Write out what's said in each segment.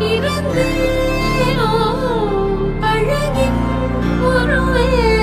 இருந்தேனோ? அழகின் ஒருவே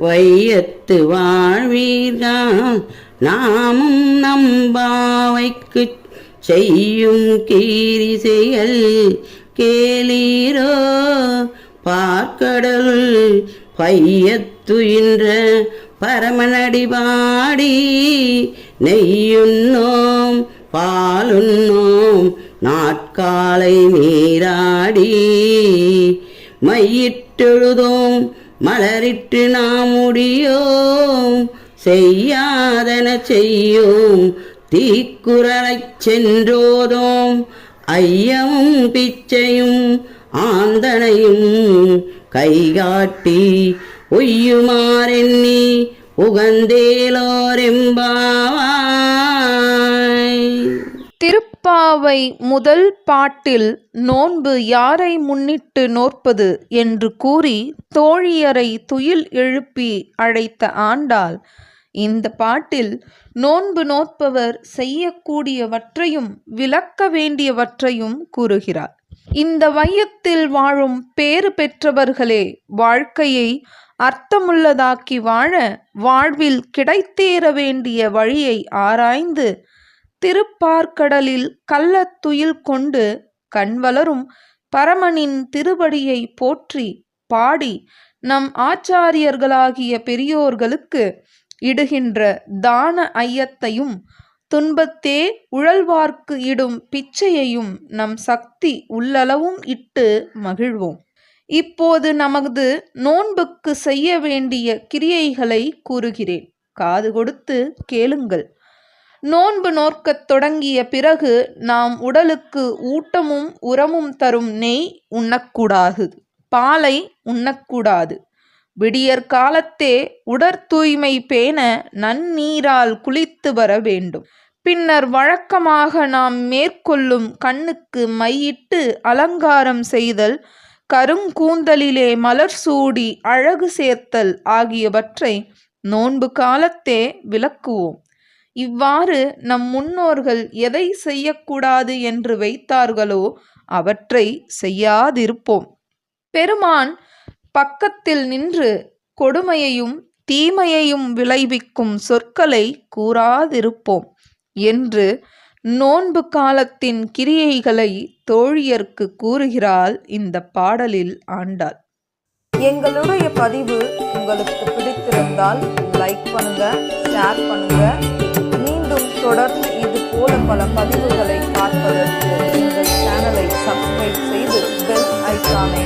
வையத்து வாழ்வீர்கள் நாமும் நம்பாவைக்கு செய்யும் கீரி செயல் கேளீரோ? பார்க்கடல் பையத்துயின்ற பரமனடிபாடி நெய்யுண்ணோம் பாலுண்ணோம் நாட்காலை நீராடி. மையிட்டெழுதோம் மலரிட்டு நாம் முடியோம் செய்யாதன செய்யோம் தீக்குறளைச் சென்றோதோம். ஐயமும் பிச்சையும் ஆந்தனையும் கைகாட்டி ஒய்யுமாறெண்ணி உகந்தேலோரெம்பாவாய் பாவை முதல் பாட்டில் நோன்பு யாரை முன்னிட்டு நோற்பது என்று கூறி தோழியரை துயில் எழுப்பி அழைத்த ஆண்டாள். இந்த பாட்டில் நோன்பு நோற்பவர் செய்யக்கூடியவற்றையும் விளக்க வேண்டியவற்றையும் கூறுகிறார். இந்த வையத்தில் வாழும் பேறு பெற்றவர்களே வாழ்க்கையை அர்த்தமுள்ளதாக்கி வாழ வாழ்வில் கிடைத்தேற வேண்டிய வழியை ஆராய்ந்து திருப்பார்க்கடலில் கள்ளத்துயில் கொண்டு கண்வளரும் பரமனின் திருவடியை போற்றி பாடி நம் ஆச்சாரியர்களாகிய பெரியோர்களுக்கு இடுகின்ற தான ஐயத்தையும் துன்பத்தே உழல்வார்க்கு இடும் பிச்சையையும் நம் சக்தி உள்ளளவும் இட்டு மகிழ்வோம். இப்போது நமது நோன்புக்கு செய்ய வேண்டிய கிரியைகளை கூறுகிறேன். காது கொடுத்து கேளுங்கள். நோன்பு நோற்கத் தொடங்கிய பிறகு நாம் உடலுக்கு ஊட்டமும் உரமும் தரும் நெய் உண்ணக்கூடாது பாலை உண்ணக்கூடாது. விடியற் காலத்தே உடற் தூய்மை பேண நன்னீரால் குளித்து வர வேண்டும். பின்னர் வழக்கமாக நாம் மேற்கொள்ளும் கண்ணுக்கு மையிட்டு அலங்காரம் செய்தல் கருங்கூந்தலிலே மலர் சூடி அழகு சேர்த்தல் ஆகியவற்றை நோன்பு காலத்தே விளக்குவோம். இவ்வாறு நம் முன்னோர்கள் எதை செய்யக்கூடாது என்று வைத்தார்களோ அவற்றை செய்யாதிருப்போம். பெருமான் பக்கத்தில் நின்று கொடுமையையும் தீமையையும் விளைவிக்கும் சொற்களை கூறாதிருப்போம் என்று நோன்பு காலத்தின் கிரியைகளை தோழியர்க்கு கூறுகிறாள் இந்த பாடலில் ஆண்டாள். எங்களுடைய பதிவு உங்களுக்கு பிடித்திருந்தால் லைக் பண்ணுங்க ஷேர் பண்ணுங்க தொடர்ந்து இது போல பல பதிவுகளை பார்ப்பதற்கு எங்கள் சேனலை சப்ஸ்கிரைப் செய்து பெல் ஐக்கானை